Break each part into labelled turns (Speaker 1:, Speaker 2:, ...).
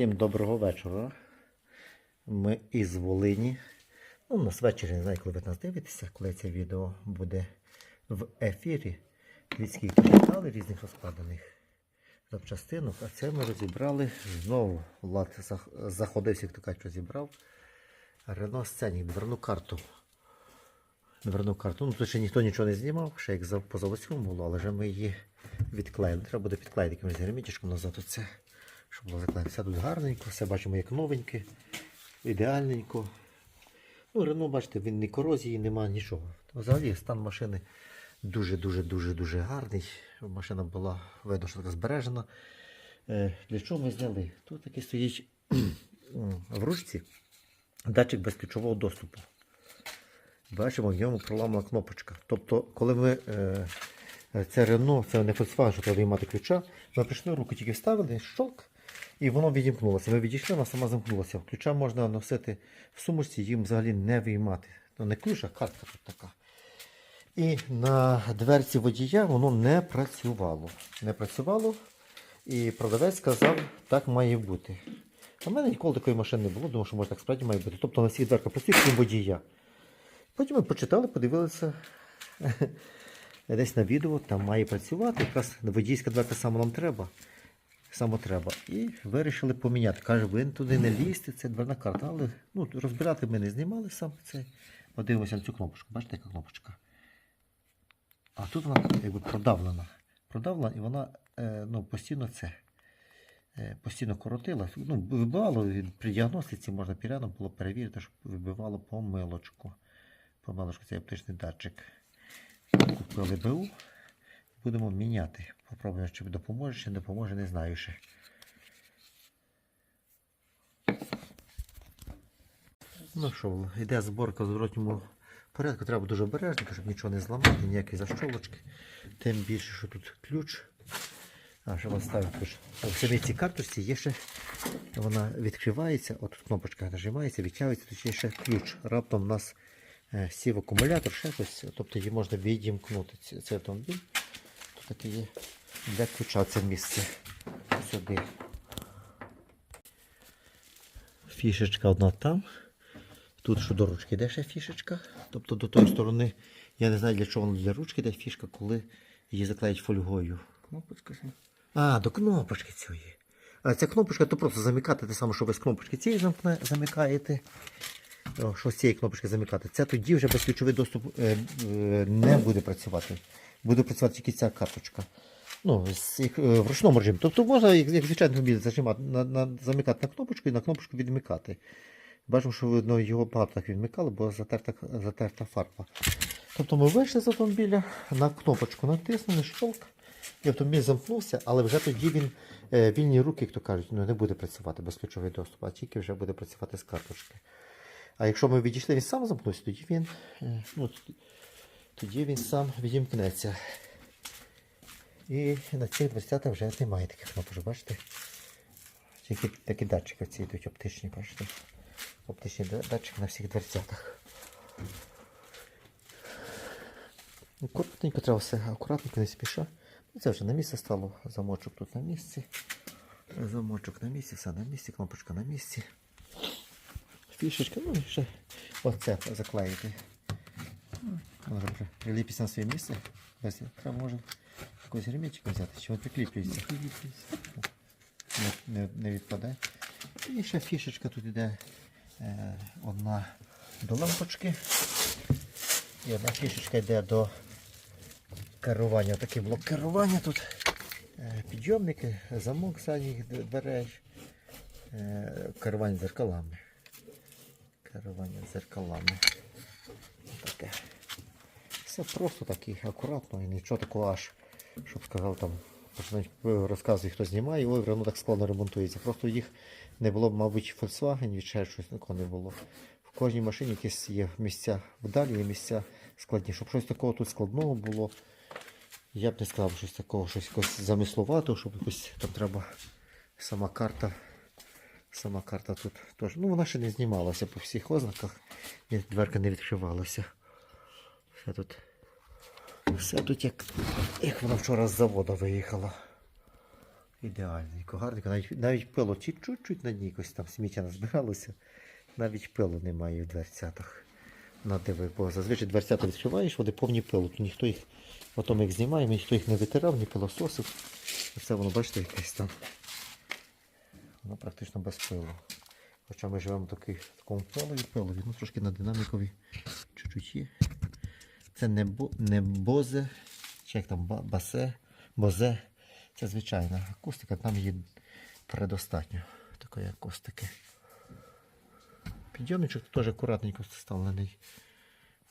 Speaker 1: Всім доброго вечора. Ми із Волині. Ну, у нас ввечері, не знаю, коли ви нас дивитеся, коли це відео буде в ефірі. Від скільки різних розкладених запчастинок. А це ми розібрали знову. Влад заходився, як то кажуть, розібрав. Рено Сценік, дверну карту. Дверну карту. Ну, тут ще ніхто нічого не знімав, ще як за- по заводському було, але вже ми її відклеїли. Треба буде підклеїти якимось герметичком назад оце, щоб було заклеєно. Все тут гарненько, все бачимо як новеньке, ідеальненько. Ну, Рено, бачите, він ні корозії, нема нічого. Взагалі стан машини дуже-дуже-дуже-дуже гарний. Машина була, видно, що така збережена. Е, Для чого ми зняли? Тут такий стоїть в ручці датчик безключового доступу. Бачимо, в ньому проламана кнопочка. Тобто, коли ми е, це Рено, це не Volkswagen, що треба виймати ключа, ми прийшли руку тільки вставили, щолк, і воно відімкнулося. Ми відійшли, вона сама замкнулася. Ключа можна носити в сумочці, їм взагалі не виймати. Ну, не ключ, а картка тут така. І на дверці водія воно не працювало. Не працювало. І продавець сказав, так має бути. А в мене ніколи такої машини не було, думав, що може так справді має бути. Тобто на всіх дверках працює, крім водія. Потім ми почитали, подивилися десь на відео, там має працювати. Якраз водійська дверка саме нам треба. Саме треба. І вирішили поміняти. Каже, ви туди не лізьте, це дверна карта. Але ну, розбирати ми не знімали саме це. Подивимося на цю кнопочку. Бачите, яка кнопочка? А тут вона якби продавлена. Продавлена і вона е, ну, постійно це. е, Постійно коротила. Ну, вибивало при діагностиці можна піряно було перевірити, щоб вибивало помилочку. Помилочку цей оптичний датчик. Купили БУ. Будемо міняти. Попробуємо, чи допоможе, чи не допоможе, не знаю ще. Ну що, йде зборка в зворотньому порядку. Треба дуже обережно, щоб нічого не зламати, ніякі защолочки. Тим більше, що тут ключ. А, що вас ставить ключ. В самій цій карточці є ще, вона відкривається, от кнопочка нажимається, відтягується, тут є ще ключ. Раптом у нас е, сів акумулятор, ще щось, тобто її можна відімкнути. Цей автомобіль. Є для ключа це місце. Сюди. Фішечка одна там. Тут що до ручки йде ще фішечка. Тобто до тої сторони, я не знаю для чого вона для ручки йде фішка, коли її заклеять фольгою. Кнопочка. А, до кнопочки цієї. А ця кнопочка, то просто замикати те саме, що ви з кнопочки цієї замкне, замикаєте. Що з цієї кнопочки замикати. Це тоді вже безключовий доступ е, е, не буде працювати. Буде працювати тільки ця карточка. Ну, е, в ручному режимі. Тобто можна, як, як звичайно, автомобіль зажимати, на, на, замикати на кнопочку і на кнопочку відмикати. Бачимо, що видно, його багато так відмикали, бо затерта, затерта фарба. Тобто ми вийшли з автомобіля, на кнопочку натиснули, щолк, і автомобіль замкнувся, але вже тоді він е, вільні руки, як то кажуть, ну, не буде працювати безключовий доступ, а тільки вже буде працювати з карточки. А якщо ми відійшли, він сам замкнувся, тоді він, е, ну, тоді він сам відімкнеться. І на цих дверцятах вже немає таких кнопочок, бачите? Тільки такі датчики ці йдуть оптичні, бачите? Оптичні да- датчики на всіх дверцятах. Акуратненько треба все, акуратненько не спіша. Ну, це вже на місце стало. Замочок тут на місці. Замочок на місці, все на місці, кнопочка на місці. Фішечка, ну і ще оце заклеїти. Може при- приліпитися на своє місце. Без треба може якогось герметика взяти, чи він прикріплюється. Не, не, не відпаде. І ще фішечка тут йде е, одна до лампочки. І одна фішечка йде до керування. Такий блок керування тут. Е, Підйомники, замок задніх д- дверей, е, керування дзеркалами. Керування дзеркалами. Таке. Все просто таки акуратно і нічого такого аж, щоб сказав там, розказує, хто знімає, ой, воно так складно ремонтується. Просто їх не було, мабуть, Volkswagen, від ще щось такого не було. В кожній машині якісь є місця вдалі, є місця складні. Щоб щось такого тут складного було, я б не сказав щось такого, щось якось замисловато, щоб якось там треба сама карта. Сама карта тут теж. Ну, вона ще не знімалася по всіх ознаках, дверка не відкривалася. Все тут. Все тут як, як вона вчора з заводу виїхала. Ідеальненько, гарненько. Навіть, навіть пило чуть-чуть на якось там сміття назбиралося. Навіть пилу немає в дверцятах. На диви, бо зазвичай дверцята відкриваєш, вони повні пилу. То ніхто їх, потім їх знімає, ніхто їх не витирав, ні пилососив. Оце воно, бачите, якесь там. Воно практично без пилу. Хоча ми живемо в такому пилові, пилові, ну трошки на динамікові чуть-чуть є. Це не, бо, не бозе, чи як там басе, бозе. Це звичайна акустика, там її предостатньо. Такої акустики. Підйомничок теж акуратненько вставлений.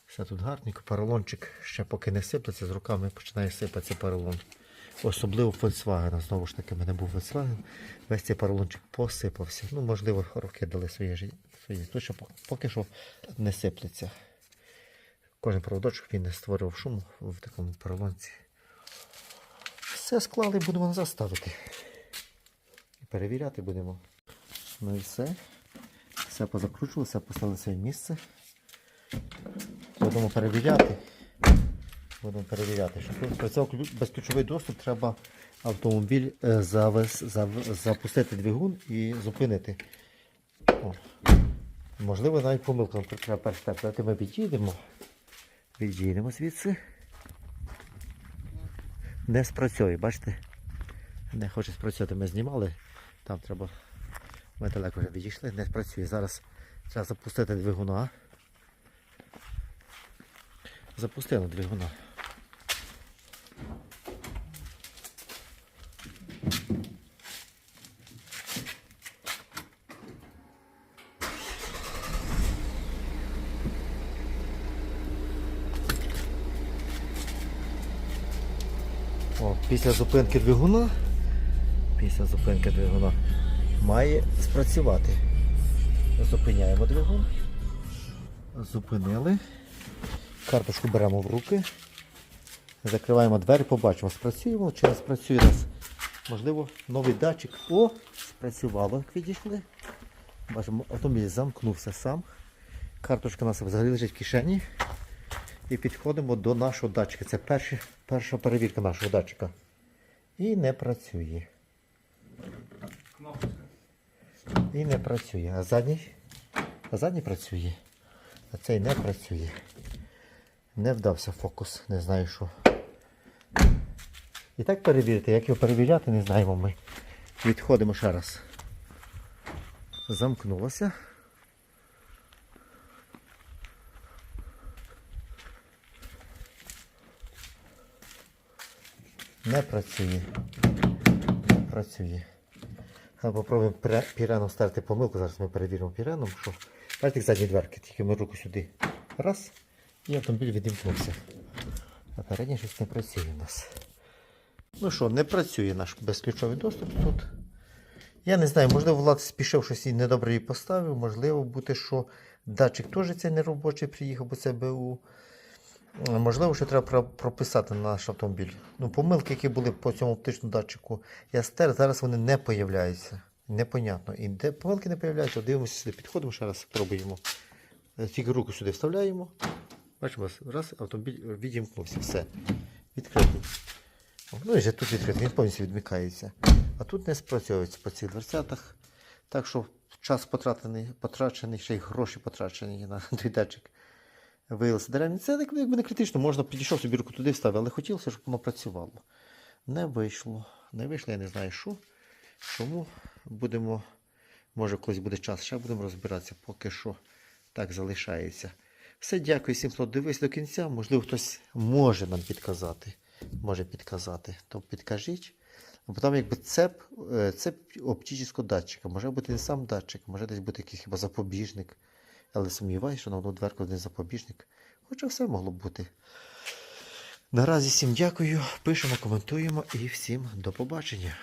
Speaker 1: Все тут гарненько. Поролончик ще поки не сиплеться, з руками починає сипатися поролон. Особливо Volkswagen. Знову ж таки, в мене був Volkswagen. Весь цей поролончик посипався. Ну, можливо, роки дали своє життя. Поки що не сиплеться. Кожен проводочок він не створював шуму в такому поролонці. Все склали, будемо назад ставити. І перевіряти будемо. Ну і все. Все позакручували, все поставили своє місце. Будемо перевіряти. Будемо перевіряти. Щоб працював ключ- безключовий доступ, треба автомобіль е, завез, зав- запустити двигун і зупинити. О. Можливо, навіть помилка треба перш. Ми відійдемо. Відійдемо звідси. Не спрацьовує, бачите? Не хоче спрацювати. Ми знімали. Там треба. Ми далеко вже відійшли, не спрацює. Зараз треба запустити двигуна. Запустили двигуна. О, після зупинки двигуна. Після зупинки двигуна має спрацювати. Зупиняємо двигун. Зупинили. Карточку беремо в руки. Закриваємо двері, побачимо, спрацюємо, чи не спрацює нас. Можливо, новий датчик. О, спрацювало, як відійшли. Бачимо, автомобіль замкнувся сам. Карточка у нас взагалі лежить в кишені. І підходимо до нашого датчика. Це перші, перша перевірка нашого датчика. І не працює. І не працює. А задній? А задній працює. А цей не працює. Не вдався фокус, не знаю що. І так перевірити, як його перевіряти, не знаємо ми. Відходимо ще раз. Замкнулося. Не працює. Не працює. Попробуємо піраном ставити помилку. Зараз ми перевіримо піраном, що. Бачите, задні дверки, тільки ми руку сюди. Раз. І автомобіль відімкнувся. А передній щось не працює у нас. Ну що, не працює наш безключовий доступ тут. Я не знаю, можливо, Влад спішив щось і недобре її поставив. Можливо, бути, що датчик теж цей неробочий приїхав, бо це БУ. Е, Можливо, що треба прописати на наш автомобіль. Ну, помилки, які були по цьому оптичному датчику, я стер, зараз вони не появляються. Непонятно. І де помилки не появляються, дивимося сюди, підходимо ще раз, пробуємо. Е, Тільки руку сюди вставляємо. Бачимо, раз, автомобіль відімкнувся. Все. Відкритий. Ну і вже тут відкритий, він повністю відмикається. А тут не спрацьовується по цих дверцятах. Так що час потрачений, потрачений, ще й гроші потрачені на той датчик. Виявилося деревні. Це якби не критично, можна підійшов собі руку туди вставив, але хотілося, щоб воно працювало. Не вийшло. Не вийшло, я не знаю що. Чому будемо, може колись буде час, ще будемо розбиратися, поки що так залишається. Все, дякую всім, хто дивився до кінця. Можливо, хтось може нам підказати. Може підказати, то підкажіть. Бо там якби цеп, е, цеп оптичного датчика. Може бути не сам датчик, може десь бути якийсь хіба запобіжник. Але сумніваюся, що на одну дверку один запобіжник. Хоча все могло б бути. Наразі всім дякую, пишемо, коментуємо і всім до побачення.